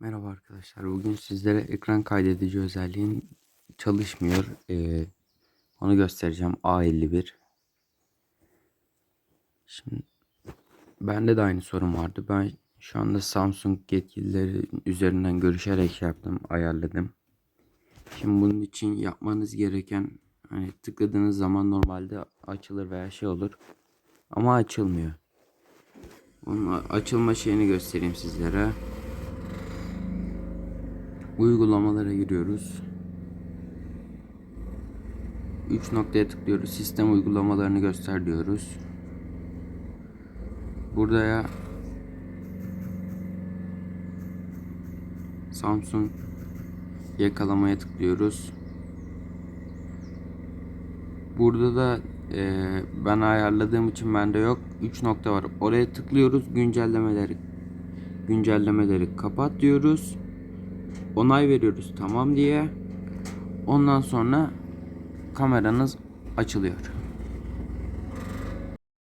Merhaba arkadaşlar. Bugün sizlere ekran kaydedici özelliğin çalışmıyor. Ee, onu göstereceğim. A51. Şimdi bende de aynı sorun vardı. Ben şu anda Samsung yetkilileri üzerinden görüşerek şey yaptım, ayarladım. Şimdi bunun için yapmanız gereken hani tıkladığınız zaman normalde açılır veya şey olur. Ama açılmıyor. Onun açılma şeyini göstereyim sizlere. Uygulamalara giriyoruz. 3 noktaya tıklıyoruz. Sistem uygulamalarını göster diyoruz. Burada ya Samsung yakalamaya tıklıyoruz. Burada da e, ben ayarladığım için bende yok. 3 nokta var. Oraya tıklıyoruz. Güncellemeleri güncellemeleri kapat diyoruz onay veriyoruz tamam diye. Ondan sonra kameranız açılıyor.